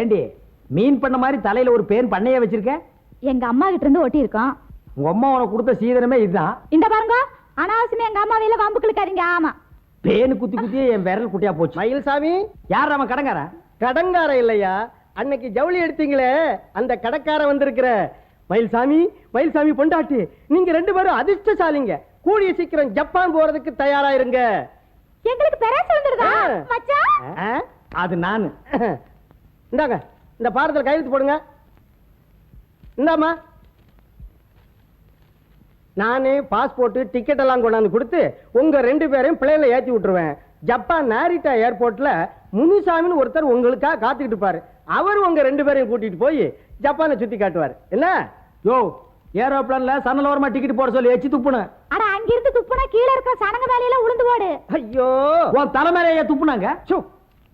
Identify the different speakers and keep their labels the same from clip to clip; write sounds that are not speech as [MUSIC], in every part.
Speaker 1: ஏண்டி மீன் பண்ண மாதிரி தலையில ஒரு பேன் பண்ணைய வச்சிருக்க?
Speaker 2: எங்க அம்மா கிட்ட இருந்து ஒட்டி இருக்கோம்
Speaker 1: உங்க அம்மா உனக்கு கொடுத்த சீதனமே இதுதான்.
Speaker 2: இந்த பாருங்க அனாவசியமா எங்க அம்மா வேல வம்பு கிழக்காதீங்க ஆமா.
Speaker 1: பேனு குத்தி குத்தி என் விரல் குட்டியா போச்சு.
Speaker 3: மயில்சாமி.
Speaker 1: யார் அவன் கடங்காரன்?
Speaker 3: கடங்கார இல்லையா? அன்னைக்கு ஜவுளி எடுத்தீங்களே அந்த கடக்கார வந்திருக்கிற. மயில்சாமி மயில்சாமி பொண்டாட்டி நீங்க ரெண்டு பேரும் அதிர்ஷ்டசாலிங்க. கூடிய சீக்கிரம் ஜப்பான் போறதுக்கு தயாரா இருங்க
Speaker 2: எங்களுக்கு பெராசு வந்துருதா.
Speaker 1: அது நானு.
Speaker 3: இந்தாங்க இந்த பாரத்தில் கையெழுத்து போடுங்க. இந்தாம்மா. நானே பாஸ்போர்ட் டிக்கெட் எல்லாம் கொண்டாந்து கொடுத்து உங்க ரெண்டு பேரையும் பிளேன்ல ஏத்தி விட்டுருவேன். ஜப்பான் நாரிட்டா ஏர்போர்ட்ல முனுசாமின்னு ஒருத்தர் உங்களுக்காக காத்துக்கிட்டு இருப்பாரு. அவர் உங்க ரெண்டு பேரையும் கூட்டிட்டு போய் ஜப்பானை சுத்தி காட்டுவார். என்ன?
Speaker 1: யோ ஏரோப்ளான்ல சன்னல் ஓரமா டிக்கெட் போட சொல்லி எச்சி துப்புன.
Speaker 2: அட அங்கிருந்து துப்புனா கீழ இருக்கிற சனங்க வேலையில உளுந்து போடு.
Speaker 3: ஐயோ.
Speaker 1: உன் தலைமையில துப்புனாங்க?
Speaker 3: சு,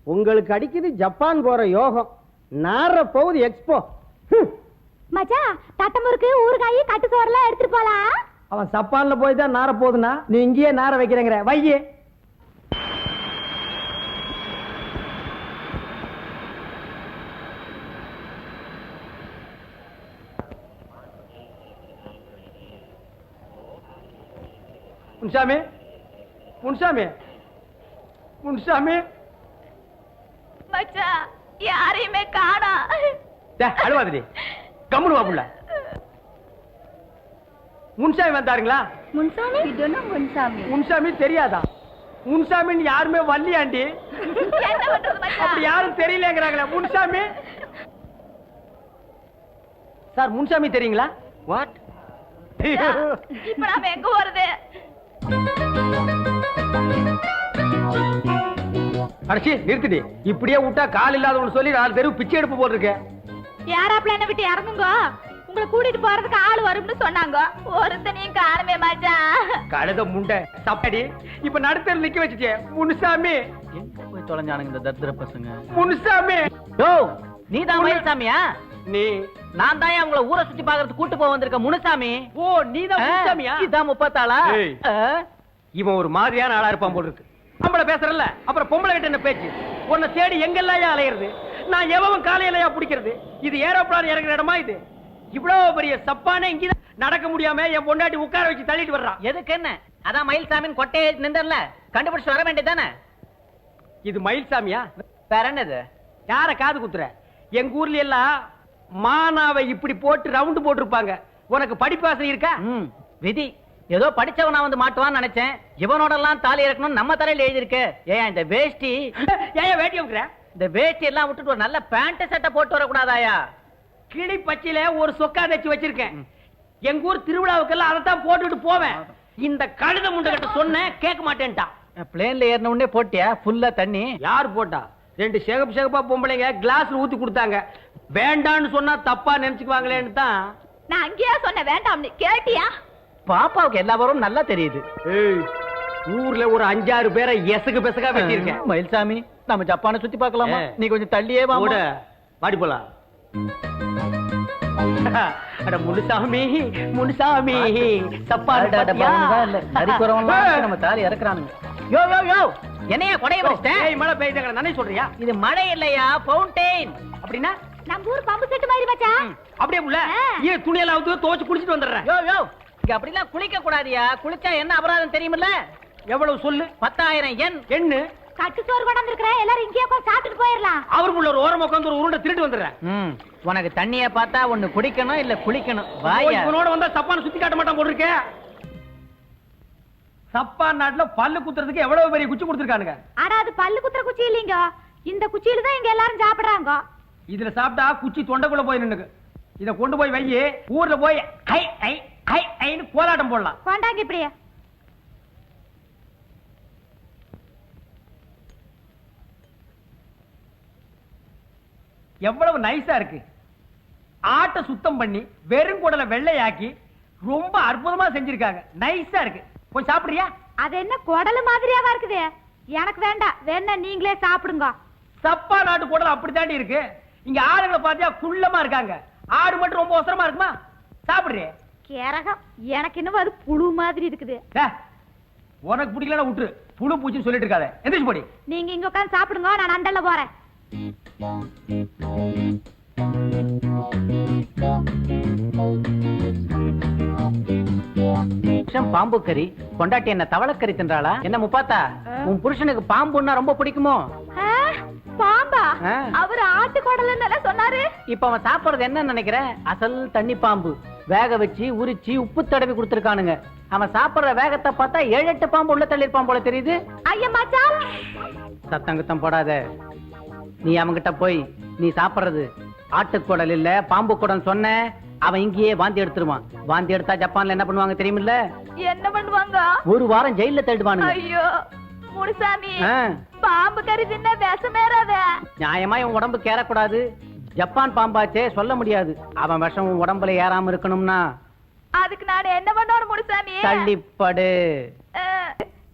Speaker 3: உங்களுக்கு அடிக்குது ஜப்பான் போற யோகம். நார போகுது எக்ஸ்போ ஹம்.
Speaker 2: மச்சான் தட்டமுறுக்கு ஊறுகாய் கட்டு சோறுலாம் எடுத்துட்டு போலாம்.
Speaker 1: அவன் சப்பான்ல போய் தான் நார போகுதுன்னா நீ இங்கேயே நார வைக்கிறேங்கிற. வையே. முன்சாமி. முன்சாமி. முன்சாமி.
Speaker 2: மச்சான் யாரையுமே காணா.
Speaker 1: அழுவாதடி. கம்முனு வா புள்ள. முன்சாமி வந்தாருங்களா?
Speaker 2: முன்சாமி? இதுன்னு முன்சாமி.
Speaker 1: முன்சாமி தெரியாதா? முன்சாமின்னு யாருமே வள்ளியாண்டி
Speaker 2: பண்றது
Speaker 1: அப்படி யாரும் தெரியலங்கிறாங்களே முன்சாமி. சார் முன்சாமி தெரியுங்களா? வாட்
Speaker 2: இப்ப நாம எங்க போறது?
Speaker 1: அடச்சி நிறுத்துடி. இப்படியே விட்டா கால் இல்லாதவனு சொல்லி நாலு தெருவு பிச்சை எடுப்பு போட்டிருக்கேன்
Speaker 2: யாராப்ல என்ன விட்டு இறங்குங்க? உங்களை கூட்டிட்டு போறதுக்கு ஆள் வரும்னு சொன்னாங்க. ஒருத்தனையும் காணுமே மச்சான்.
Speaker 1: கழுத முண்டை தப்படி. இப்ப நடுத்தர் நிக்க வச்சுச்சே முனுசாமி.
Speaker 4: எங்க போய் தொலைஞ்சானுங்க இந்த தத்திர பசங்க?
Speaker 1: முனுசாமி.
Speaker 4: யோ நீ தான் மயில்சாமியா?
Speaker 1: நீ.
Speaker 4: நான் தான் உங்களை ஊரை சுத்தி பாக்குறதுக்கு கூட்டு போக வந்திருக்க முனுசாமி?
Speaker 1: ஓ நீதான் முனுசாமியா?
Speaker 4: இதான் முப்பத்தாளா?
Speaker 1: இவன் ஒரு மாதிரியான ஆளா இருப்பான் போல இருக்கு. நம்மள பேசுறல்ல அப்புறம் பொம்பளை கிட்ட என்ன பேச்சு? உன்னை தேடி எங்கெல்லாம் அலையிறது? நான் எவன் காலையிலயா பிடிக்கிறது? இது ஏரோப்ளான் இறங்குற இடமா இது? இவ்வளவு பெரிய சப்பானே இங்கதான் நடக்க முடியாம என் பொண்டாட்டி உட்கார வச்சு தள்ளிட்டு வர்றான்
Speaker 4: எதுக்கு என்ன? அதான் மயில்சாமின்னு கொட்டையை நின்றல கண்டுபிடிச்சு வர வேண்டியதானே
Speaker 1: இது மயில்சாமியா?
Speaker 4: வேற என்னது?
Speaker 1: யார காது குத்துற? எங்க ஊர்ல எல்லாம் மானாவை இப்படி போட்டு ரவுண்டு போட்டிருப்பாங்க. உனக்கு படிப்பாசை இருக்கா?
Speaker 4: ம் விதி. ஏதோ படிச்சவனா வந்து மாட்டுவான்னு நினைச்சேன். இவனோட எல்லாம் தாலி இறக்கணும் நம்ம தலையில எழுதியிருக்கு. ஏன் இந்த வேஷ்டி? [LAUGHS]
Speaker 1: ஏன் வேட்டி வைக்கிற
Speaker 4: இந்த வேஷ்டி எல்லாம் விட்டுட்டு ஒரு நல்ல பேண்ட் சட்டை போட்டு வரக்கூடாதாயா?
Speaker 1: கிளி பச்சையில ஒரு சொக்கா தச்சு வச்சிருக்கேன். எங்க ஊர் திருவிழாவுக்கெல்லாம் அதை தான் போட்டுட்டு போவேன். இந்த கழுத முண்டை சொன்னேன் கேட்க மாட்டேன்ட்டான்.
Speaker 4: பிளேன்ல ஏறின உடனே போட்டியா? ஃபுல்லா தண்ணி?
Speaker 1: யார் போட்டா? ரெண்டு சேகப் சேகப்பா பொம்பளைங்க கிளாஸ்ல ஊத்தி கொடுத்தாங்க. வேண்டான்னு சொன்னா தப்பா நினைச்சுக்குவாங்களேன்னு தான்
Speaker 2: நான் அங்கேயே சொன்னேன் வேண்டாம்னு. கேட்டியா?
Speaker 4: பாப்பாவுக்கு எல்லா வரும் நல்லா தெரியுது.
Speaker 1: ஏய், ஊர்ல ஒரு அஞ்சாறு பேரை எசகு பெசகா வச்சிருக்கேன்
Speaker 4: மயில்சாமி நம்ம ஜப்பானை சுத்தி பார்க்கலாமா?
Speaker 1: ஏ.
Speaker 4: நீ கொஞ்சம் தள்ளியே வா
Speaker 1: கூட பாடி போலாம். அட முனுசாமி முனுசாமி தப்பா
Speaker 4: நம்ம தாலி இறக்குறானுங்க. யோ யோ யோ என்னையா கொடைய வச்சிட்டேன்
Speaker 1: ஏய் மழை பெய்யுதாங்க நானே சொல்றியா?
Speaker 4: இது மழை இல்லையா ஃபவுண்டெயின்
Speaker 1: அப்படின்னா?
Speaker 2: நம்ம ஊர் பம்பு செட்டு மாதிரி மச்சான்.
Speaker 1: அப்படியே உள்ள. ஏன் துணியெல்லாம் அவுத்து துவைச்சு குளிச்சிட்டு வந்துடுறேன்.
Speaker 4: யோ யோ இங்க அப்படிலாம் குளிக்க கூடாதியா? குளிச்சா என்ன அபராதம் தெரியுமில்ல?
Speaker 1: எவ்வளவு சொல்லு?
Speaker 4: பத்தாயிரம் எண்.
Speaker 1: எண்ணு.
Speaker 2: கட்டு சோறு கொண்டாந்து இருக்கிறேன் எல்லாரும் இங்கேயே உட்காந்து சாப்பிட்டுட்டு போயிடலாம்.
Speaker 1: அவருக்குள்ள ஒரு ஓரமா உட்காந்து ஒரு உருண்டை திருட்டு வந்துடுறேன்.
Speaker 4: ம். உனக்கு தண்ணிய பார்த்தா ஒண்ணு குடிக்கணும் இல்ல குளிக்கணும். வாயா.
Speaker 1: இவனோட வந்தா சப்பான சுத்தி காட்ட மாட்டான் போட்டிருக்க சப்பான் நாட்டுல பல்லு குத்துறதுக்கு எவ்வளவு பெரிய குச்சி கொடுத்துருக்கானுங்க.
Speaker 2: ஆனா அது பல்லு குத்துற குச்சி இல்லைங்க. இந்த குச்சியில தான் இங்க எல்லாரும் சாப்பிடுறாங்க.
Speaker 1: இதுல சாப்பிட்டா குச்சி தொண்டைக்குள்ள போய் நின்னுக்கு. இத கொண்டு போய் வையி ஊர்ல போய் ஐ ஐ ஐ ஐன்னு கோலாட்டம் போடலாம்.
Speaker 2: கொண்டாங்க இப்படியே.
Speaker 1: எவ்வளவு நைஸா இருக்கு. ஆட்டை சுத்தம் பண்ணி வெறும் குடலை வெள்ளையாக்கி ரொம்ப அற்புதமா செஞ்சிருக்காங்க. நைஸா இருக்கு. கொஞ்சம் சாப்பிடுறியா?
Speaker 2: அது என்ன குடலு மாதிரியாவா இருக்குது? எனக்கு வேண்டாம். வேணா நீங்களே சாப்பிடுங்க.
Speaker 1: சப்பா நாட்டு குடல் அப்படித்தாண்டி இருக்கு. இங்க ஆளுங்களை பார்த்தா குள்ளமா இருக்காங்க. ஆடு மட்டும் ரொம்ப அவசரமா இருக்குமா? சாப்பிடுறியே?
Speaker 2: கேரகம். எனக்கு இன்னும் அது புழு மாதிரி இருக்குது.
Speaker 1: உனக்கு பிடிக்கலன்னா விட்டுரு. புழு பூச்சின்னு சொல்லிட்டு இருக்காத. எந்திரிச்சு போடி.
Speaker 2: நீங்க இங்க உட்கார்ந்து சாப்பிடுங்க நான் அண்டல்ல போறேன்.
Speaker 4: பாம்பு கறி பொண்டாட்டி என்ன தவளக்கறி தின்றாளா? என்ன முப்பாத்தா? உன் புருஷனுக்கு பாம்புன்னா ரொம்ப பிடிக்குமோ?
Speaker 2: ஆ, பாம்பா. அவர் ஆட்டுக்கோடல சொன்னாரு.
Speaker 4: இப்ப அவன் சாப்பிடுறது என்ன நினைக்கிற? அசல் தண்ணி பாம்பு. வேக வச்சு உரிச்சு உப்பு தடவி கொடுத்துருக்கானுங்க. அவன் சாப்பிடுற வேகத்தை பார்த்தா ஏழு எட்டு பாம்பு உள்ள தள்ளிருப்பான் போல தெரியுது.
Speaker 2: ஐயா மச்சான்.
Speaker 4: சத்தம் குத்தம் போடாத. நீ அவன்கிட்ட போய் நீ சாப்பிடுறது. ஆட்டுக்குடல் இல்ல பாம்பு குடம் சொன்ன அவன் இங்கேயே வாந்தி எடுத்துருவான். வாந்தி எடுத்தா ஜப்பான்ல என்ன பண்ணுவாங்க தெரியுமில்ல?
Speaker 2: என்ன பண்ணுவாங்க?
Speaker 4: ஒரு வாரம் ஜெயில தேடுவானுங்க.
Speaker 2: ஐயோ முனுசாமி பாம்பு கறி தின்ன விஷமேறாத.
Speaker 4: நியாயமா இவன் உடம்பு கேறக்கூடாது. ஜப்பான் பாம்பாச்சே சொல்ல முடியாது. அவன் விஷம் உடம்புல ஏறாம இருக்கணும்னா.
Speaker 2: அதுக்கு நான் என்ன பண்ணணும் முனுசாமி?
Speaker 4: தள்ளிப்படு.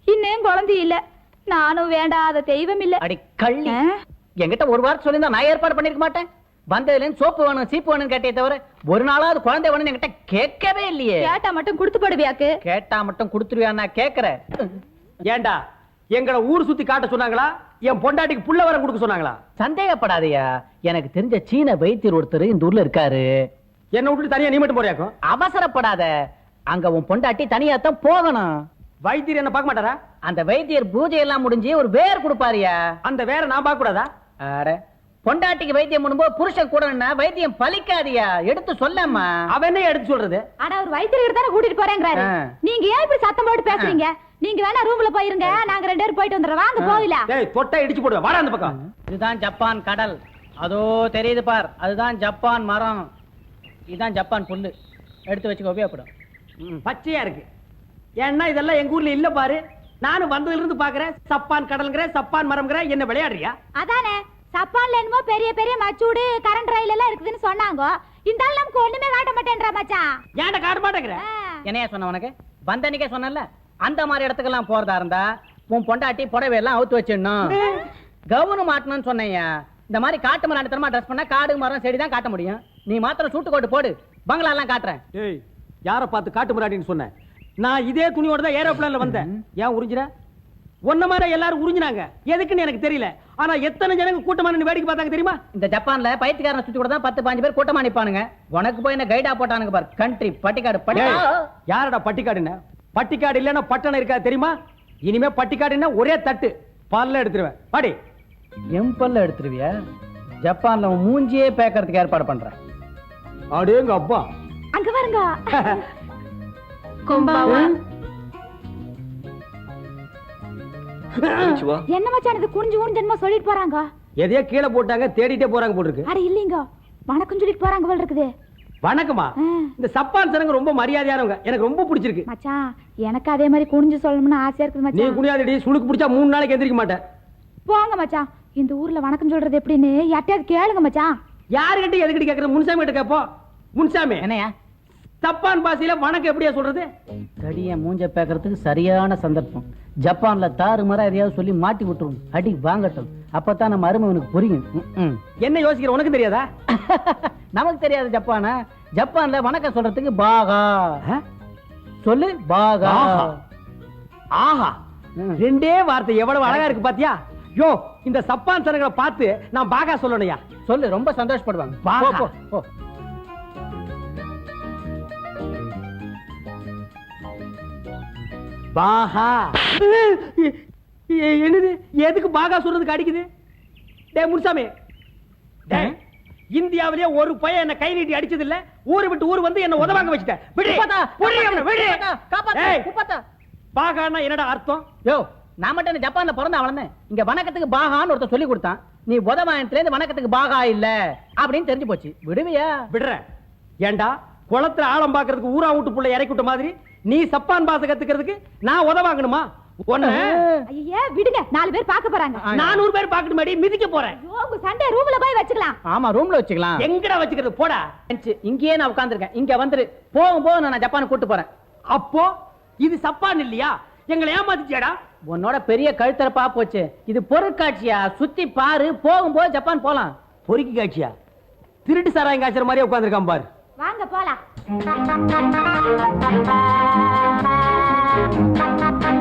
Speaker 2: இன்னும் குழந்தை இல்ல. நானும் வேண்டாத தெய்வம் இல்ல.
Speaker 4: அடி கள்ளி? என்கிட்ட ஒரு வாரம் சொல்லியிருந்தா நான் ஏற்பாடு பண்ணிருக்க மாட்டேன். வந்ததுல இருந்து சோப்பு வேணும் சீப்பு வேணும் கேட்டே தவிர ஒரு நாளாவது குழந்தை வேணும்னு என்கிட்ட கேட்கவே இல்லையே.
Speaker 2: கேட்டா மட்டும் கொடுத்து போடுவியாக்கு
Speaker 4: கேட்டா மட்டும் கொடுத்துருவியா நான் கேக்குறேன்
Speaker 1: ஏன்டா எங்களை ஊர் சுத்தி காட்ட சொன்னாங்களா? என் பொண்டாட்டிக்கு புள்ள வரம் கொடுக்க சொன்னாங்களா?
Speaker 4: சந்தேகப்படாதயா. எனக்கு தெரிஞ்ச சீன வைத்தியர் ஒருத்தர் இந்த ஊர்ல இருக்காரு.
Speaker 1: என்ன விட்டு தனியா நீ மட்டும் போறியாக்கும்
Speaker 4: அவசரப்படாத. அங்க உன் பொண்டாட்டி தனியாத்தான் போகணும்.
Speaker 1: வைத்தியர் என்ன பார்க்க மாட்டாரா?
Speaker 4: அந்த வைத்தியர் பூஜை எல்லாம் முடிஞ்சு ஒரு வேர் கொடுப்பாருயா.
Speaker 1: அந்த வேற நான் பார்க்க கூடாதா?
Speaker 4: அட பொண்டாட்டிக்கு வைத்தியம் பண்ணும்போது புருஷன் கூடன்னா வைத்தியம் பலிக்காதியா எடுத்து சொல்லம்மா.
Speaker 1: அவன் என்ன எடுத்து சொல்றது?
Speaker 2: ஆனா ஒரு வைத்தியர் தானே கூட்டிட்டு போறேங்கிறாரு. நீங்க ஏன் இப்படி சத்தம் போட்டு பேசுறீங்க? நீங்க வேணா ரூம்ல போயிருங்க. நாங்க ரெண்டு பேரும் போயிட்டு வந்துடுறோம். வாங்க போகல.
Speaker 1: டேய் தொட்டா இடிச்சு போடுவேன். வாடா அந்த பக்கம்.
Speaker 4: இதுதான் ஜப்பான் கடல். அதோ தெரியுது பார். அதுதான் ஜப்பான் மரம். இதுதான் ஜப்பான் புல்லு. எடுத்து வச்சுக்க உபயோகப்படும்.
Speaker 1: ம், பச்சையா இருக்கு. ஏன்னா இதெல்லாம் எங்க ஊர்ல இல்ல பாரு. நானும் வந்ததுல இருந்து பாக்குறேன். சப்பான் கடல்ங்கிற சப்பான் மரம்ங்கிற என்ன விளையாடுறியா?
Speaker 2: அதானே. சப்பான்ல என்னமோ பெரிய பெரிய மச்சூடு கரண்ட் ரயில் எல்லாம் இருக்குதுன்னு சொன்னாங்க. இந்த ஆள் நமக்கு ஒண்ணுமே காட்ட மாட்டேன்றா மச்சான்.
Speaker 1: ஏன்டா காட்ட மாட்டேங்கிற.
Speaker 4: என்னையா சொன்ன உனக்கு? வந்தன்னைக்கே சொன்னல அந்த மாதிரி இடத்துக்கெல்லாம் போறதா இருந்தா உன் பொண்டாட்டி புடவை எல்லாம் அவுத்து வச்சிடணும். கவுனு மாட்டணும்னு சொன்னேயா இந்த மாதிரி காட்டு மரம் அடுத்தமா ட்ரெஸ் பண்ணா காடு மரம் செடி தான் காட்ட முடியும். நீ மாத்திரம் சூட்டு கோட்டு போடு. பங்களா எல்லாம் காட்டுறேன்.
Speaker 1: ஏய் யார பார்த்து காட்டு முறாடின்னு சொன்னேன் நான் இதே துணியோட தான் ஏரோப்ளேன்ல வந்தேன். ஏன் உறிஞ்சிற? ஒன்ன மாதிரி எல்லாரும் உறிஞ்சினாங்க. எதுக்குன்னு எனக்கு தெரியல. ஆனா எத்தனை ஜனங்க கூட்டமா நின்னு வேடிக்கை பார்த்தாங்க தெரியுமா?
Speaker 4: இந்த ஜப்பான்ல பைத்தியக்காரனை சுத்தி கூட தான் பத்து பாஞ்சு பேர் கூட்டமா நிப்பானுங்க. உனக்கு போய் என்ன கைடா போட்டானுங்க பார். கண்ட்ரி பட்டிக்காடு பட்டிக்காடு
Speaker 1: யாரடா பட்டிக்காடுன்னு? பட்டிக்காடு இல்லைன்னா பட்டணம் இருக்கா தெரியுமா? இனிமே பட்டிக்காடுன்னா ஒரே தட்டு. பல்ல எடுத்துருவேன். பாடி
Speaker 4: எம்பல்ல எடுத்துருவியா? ஜப்பான்ல மூஞ்சியே பேக்கறதுக்கு ஏற்பாடு பண்றேன்.
Speaker 1: அடேங்க அப்பா?
Speaker 2: அங்க பாருங்க. [LAUGHS] கும்பாவா. என்ன மச்சான் இது குனிஞ்சு குனிஞ்சு என்னமோ சொல்லிட்டு போறாங்க?
Speaker 1: எதையோ கீழே போட்டாங்க தேடிட்டே போறாங்க போட்டுருக்கு
Speaker 2: அட இல்லீங்க. வணக்கம் சொல்லிட்டு போறாங்க போல இருக்குது.
Speaker 1: வணக்கமா. இந்த சப்பான் சனங்க ரொம்ப மரியாதையானவங்க. எனக்கு ரொம்ப பிடிச்சிருக்கு.
Speaker 2: மச்சான் எனக்கு அதே மாதிரி குனிஞ்சு சொல்லணும்னு ஆசையா இருக்குது
Speaker 1: நீ
Speaker 2: மச்சான்.
Speaker 1: குனியாதடி சுளுக்கு பிடிச்சா மூணு நாளைக்கு எந்திரிக்க மாட்டேன்.
Speaker 2: போங்க மச்சான் இந்த ஊர்ல வணக்கம் சொல்றது எப்படின்னு யார்ட்டையாவது கேளுங்க மச்சான்.
Speaker 1: யாருக்கிட்ட எதுக்கிட்ட கேக்குறது முன்சாமி கிட்ட கேப்போம். முன்சாமி.
Speaker 4: என்னையா?
Speaker 1: தப்பான் பாசையில வணக்கம் எப்படியா சொல்றது?
Speaker 4: தடிய மூஞ்ச பேக்கறதுக்கு சரியான சந்தர்ப்பம். ஜப்பான்ல தாறு மரம் எதையாவது சொல்லி மாட்டி விட்டுரும். அடி வாங்கட்டும். அப்பதான் நம்ம அருமை உனக்கு புரியும்.
Speaker 1: என்ன யோசிக்கிற? உனக்கு தெரியாதா? [LAUGHS]
Speaker 4: நமக்கு தெரியாது ஜப்பான. ஜப்பான்ல வணக்கம் சொல்றதுக்கு பாகா? சொல்லு பாகா.
Speaker 1: ஆஹா. ரெண்டே வார்த்தை எவ்வளவு அழகா இருக்கு பாத்தியா? யோ இந்த சப்பான் சனங்களை பார்த்து நான் பாகா சொல்லணும்யா
Speaker 4: சொல்லு ரொம்ப சந்தோஷப்படுவாங்க.
Speaker 1: பாகா.
Speaker 4: போ.
Speaker 1: பாகா. என்னது? எதுக்கு பாகா சொல்றதுக்கு அடிக்குது? டே முன்சாமி. டேய், இந்தியாவிலேயே ஒரு பையன் என்ன கை நீட்டி அடிச்சது இல்ல ஊரு விட்டு ஊர் வந்து என்ன உதவாங்க வச்சுட்டேன். பாகான்னா என்னடா அர்த்தம்?
Speaker 4: யோ நான் மட்டும் இந்த ஜப்பான்ல பிறந்த வளர்ந்தேன் இங்க வணக்கத்துக்கு பாகான்னு ஒருத்தர் சொல்லி கொடுத்தான். நீ உதவாயத்துல இருந்து வணக்கத்துக்கு பாகா இல்ல அப்படின்னு தெரிஞ்சு போச்சு. விடுவியா?
Speaker 1: விடுற ஏண்டா குளத்துல ஆழம் பாக்குறதுக்கு ஊரா விட்டு புள்ள இறக்கி விட்ட மாதிரி நீ சப்பான் பாச கத்துக்கிறதுக்கு நான் உதவாங்கணுமா? ஒண்ணு
Speaker 2: ஐயே விடுங்க. நாலு பேர் பார்க்க போறாங்க.
Speaker 1: நானூறு பேர் மாடி மிதிக்க போறேன்.
Speaker 2: உங்க சண்டே ரூம்ல போய் வச்சுக்கலாம்.
Speaker 4: ஆமா ரூம்ல வச்சுக்கலாம்.
Speaker 1: எங்கடா வச்சுக்கிறது? போடா.
Speaker 4: இங்கேயே நான் உட்கார்ந்திருக்கேன். இங்க வந்துரு. போகும் போது நான் கூட்டு போறேன்.
Speaker 1: அப்போ இது சப்பான் இல்லையா? எங்களை ஏமாத்திச்சியாடா
Speaker 4: உன்னோட பெரிய கழுத்தரப்பா போச்சு. இது பொருட்காட்சியா? சுத்தி பாரு. போகும்போது ஜப்பான் போலாம்.
Speaker 1: பொறுக்கி காட்சியா? திருட்டு சாராயம் காய்ச்சற மாதிரியே உட்காந்துருக்கான் பாரு.
Speaker 2: வாங்க போலாம். [LAUGHS]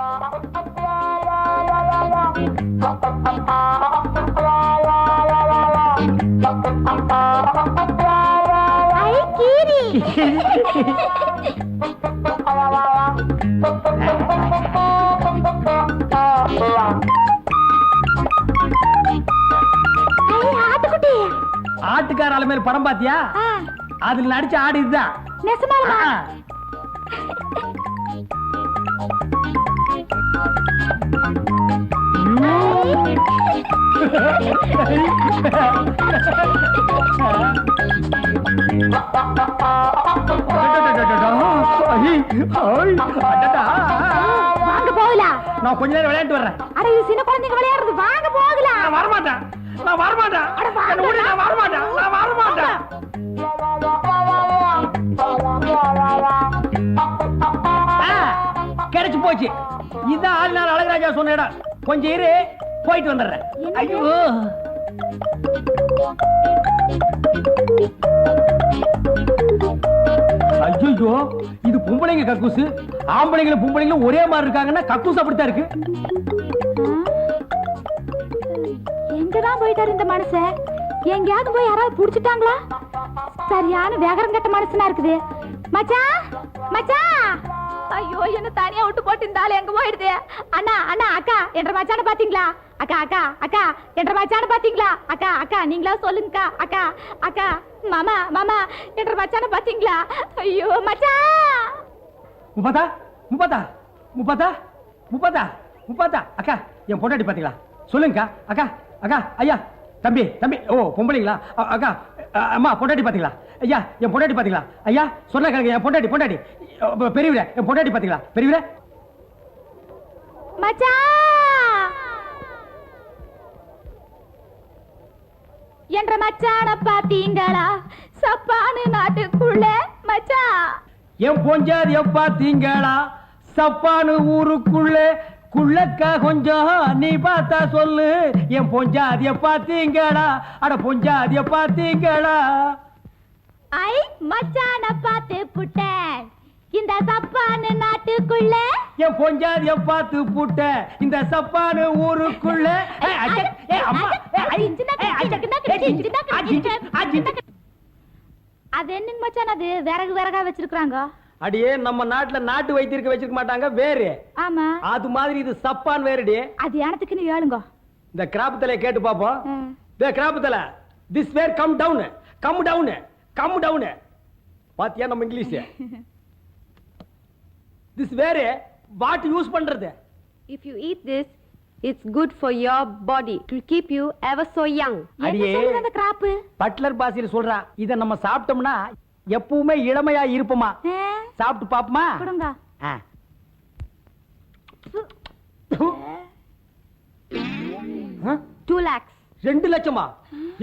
Speaker 2: கீரி ஐ ஆட்டுக்குட்டி.
Speaker 1: ஆட்டுக்கார அலமேல் படம் பாத்தியா? அதுல நடிச்ச ஆடு இதுதான்.
Speaker 2: நெசமாலுமா?
Speaker 1: ஆ.
Speaker 2: வாங்க போகலாம்
Speaker 1: நான் கொஞ்ச நேரம் விளையாட்டு வர்றேன்.
Speaker 2: அட இது சின்ன குழந்தைங்க விளையாடுறது. வாங்க போகலாம்
Speaker 1: நான் வரமாட்டேன். நான் வரமாட்டேன்.
Speaker 2: அட வாங்க.
Speaker 1: விடு, நான் வரமாட்டேன். நான் வரமாட்டேன். ஆ, கிடைச்சு போச்சு. இதான் ஆளுநர் அழகராஜா சொன்ன இடம். கொஞ்சம் இரு போயிட்டு வந்துடுறேன்? ஐயோ. ஐயோ இது பொம்பளைங்க கக்கூசு. ஆம்பளைங்களும் பொம்பளைங்களும் ஒரே மாதிரி இருக்காங்கன்னா கக்கூஸ் அப்படித்தான் இருக்கு.
Speaker 2: எங்கதான் போயிட்டாரு இந்த மனச எங்கேயாவது போய் யாராவது புடிச்சிட்டாங்களா? சரியான வேகரம் கட்ட மனுஷனா இருக்குது. மச்சா மச்சா ஐயோ என்ன தனியா விட்டு போட்டு இந்த எங்க போயிடுது? அண்ணா அண்ணா அக்கா என்ற மச்சான பாத்தீங்களா? அக்கா அக்கா அக்கா என்ற மச்சான பாத்தீங்களா? அக்கா அக்கா நீங்களா சொல்லுங்கக்கா அக்கா அக்கா மாமா மாமா என்ற மச்சான பாத்தீங்களா? ஐயோ மச்சா!
Speaker 1: முப்பதா முப்பதா முப்பதா முப்பதா முப்பதா அக்கா என் பொண்டாட்டி பாத்தீங்களா? சொல்லுங்கக்கா அக்கா அக்கா ஐயா தம்பி தம்பி ஓ பொம்பளைங்களா? அக்கா அம்மா பொண்டாட்டி பாத்தீங்களா? ஐயா என் பொண்டாட்டி பாத்தீங்களா? ஐயா சொன்ன கணக்கு என் பொண்டாட்டி பொண்டாட்டி. அ, பெரியவரே என் பொண்டாட்டி பாத்தீங்களா?
Speaker 2: மச்சான் என்ற மச்சான பாத்தீங்களா? சப்பானு நாட்டுக்குள்ள மச்சான்
Speaker 1: என் பொஞ்சாதிய பாத்தீங்களா? சப்பானு ஊருக்குள்ள குள்ளக்கா கொஞ்சம் நீ பார்த்தா சொல்லு. என் பொஞ்சாதிய பாத்தீங்களா அட பொஞ்சாதிய பாத்தீங்களா
Speaker 2: ஐ மச்சான பார்த்து புட்டேன். இந்த சப்பானு நாட்டுக்குள்ள?
Speaker 1: என் பொஞ்சாதிய பார்த்து புட்ட இந்த சப்பானு ஊருக்குள்ள.
Speaker 2: அது என்னங்க மச்சான் அது? விறகு விறகா வச்சிருக்காங்க
Speaker 1: அடியே நம்ம நாட்டுல நாட்டு வைத்தியருக்கு வச்சிருக்க மாட்டாங்க வேறு
Speaker 2: ஆமா
Speaker 1: அது மாதிரி இது சப்பான் வேறுடி
Speaker 2: அது எனத்துக்குன்னு ஏழுங்க
Speaker 1: இந்த கிராப் தலையை கேட்டு பாப்போம். இந்த கிராப் தலை this where come down come down come down பாத்தியா நம்ம English this where what use பண்றது
Speaker 5: eat this, it's good for your body. It will keep you ever so young.
Speaker 2: என்ன
Speaker 1: அடியே. பட்லர் பாசியில் சொல்றா இத நம்ம சாப்பிட்டோம்னா எப்பவுமே இளமையா இருப்போமா? சாப்பிட்டு பாப்போமா?
Speaker 5: Two lakhs.
Speaker 1: ரெண்டு லட்சமா?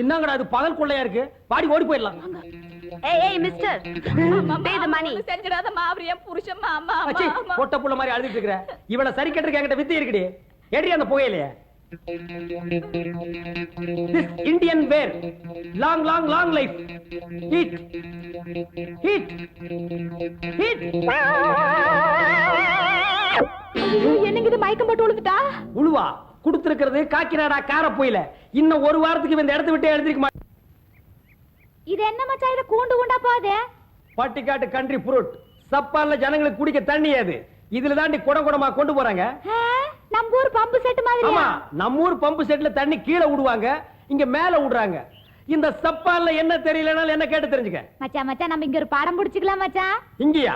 Speaker 1: என்னங்கடா அது பகல் கொள்ளையா இருக்கு? பாடி ஓடி போயிடலாம்.
Speaker 5: Hey, hey, mister. Pay the money.
Speaker 2: செஞ்சிடாதம்மா அவர் என் புருஷன் மாமா
Speaker 1: அச்சி, பொட்ட புள்ள மாதிரி அழுதுட்டு இருக்கிற. இவள சரி கட்டுறதுக்கு என்கிட்ட வித்து இருக்குடி. எடி அந்த புகையிலையே? Indian wear long long long life heat heat heat
Speaker 2: என்னங்க இது? மயக்கம் போட்டு விழுந்துட்டா
Speaker 1: உழுவா. கொடுத்திருக்கிறது காக்கிநாடா கார போயில இன்னும் ஒரு வாரத்துக்கு இந்த இடத்த விட்டு எழுந்திருக்க மாட்டான்
Speaker 2: இது என்ன மச்சான்? இது கூண்டு கூண்டா போகுது?
Speaker 1: பட்டிக்காட்டு கண்ட்ரி ஃப்ரூட் சப்பான்ல ஜனங்களுக்கு குடிக்க தண்ணி அது. இதுல தாண்டி குடம் குடமா கொண்டு போறாங்க.
Speaker 2: நம்ம ஊர் பம்பு செட் மாதிரியா?
Speaker 1: ஆமா நம்ம ஊர் பம்பு செட்ல தண்ணி கீழே விடுவாங்க இங்க மேல விடுறாங்க. இந்த சப்பான்ல என்ன தெரியலனாலும் என்ன கேட்டு தெரிஞ்சுக்க.
Speaker 2: மச்சான் மச்சான் நம்ம இங்க ஒரு படம் புடிச்சுக்கலாம் மச்சான்.
Speaker 1: இங்கயா.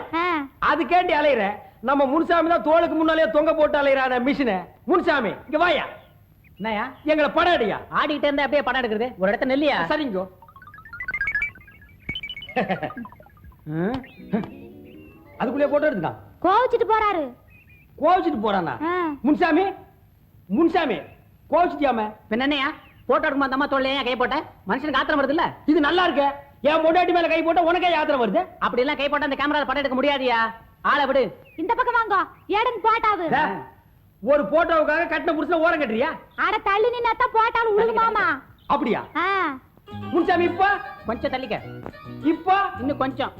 Speaker 1: அது கேண்டி அலையிற. நம்ம முன்சாமி தான் தோளுக்கு முன்னாலே தொங்க போட்டு அலையிறான மிஷினை முன்சாமி இங்க வாயா.
Speaker 4: என்னயா
Speaker 1: எங்களை படம் அடியா
Speaker 4: ஆடிக்கிட்டே இருந்தா அப்படியே படம் எடுக்கிறது? ஒரு இடத்த நெல்லியா?
Speaker 1: சரிங்கோ. [LAUGHS] அதுக்குள்ளே போட்டோ எடுத்துட்டான்
Speaker 2: கோவிச்சிட்டு போறாரு.
Speaker 1: கோவிச்சிட்டு போறானா. முன்சாமி? முன்சாமி கோவிச்சிட்டியாம?
Speaker 4: பின்ன என்னையா? போட்டோ எடுக்குமா அந்த அம்மா தோல்லையா கை போட்ட? மனுஷனுக்கு ஆத்திரம் வருது இல்ல
Speaker 1: இது நல்லா இருக்க. என் பொண்டாட்டி மேல கை போட்டா உனக்கே யாத்திரை வருது?
Speaker 4: அப்படி எல்லாம் கை போட்டு அந்த கேமரா படம் எடுக்க முடியாதியா? ஆளை விடு.
Speaker 2: இந்த பக்கம் வாங்க. ஏடன் போட்டாவு.
Speaker 1: ஒரு போட்டோவுக்காக கட்டின புருஷன் ஓரம் கட்டுறியா?
Speaker 2: அட தள்ளி நின்னாத்தான் போட்டாலும் உழுகு மாமா
Speaker 1: அப்படியா? முன்சாமி இப்ப?
Speaker 4: கொஞ்சம் தள்ளிக்க.
Speaker 1: இப்ப?
Speaker 4: இன்னும் கொஞ்சம்.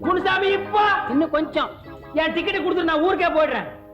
Speaker 1: முனுசாமி இப்ப
Speaker 4: இன்னும் கொஞ்சம்
Speaker 1: என் டிக்கெட் கொடுத்துட்டு நான் ஊருக்கே போயிடுறேன்.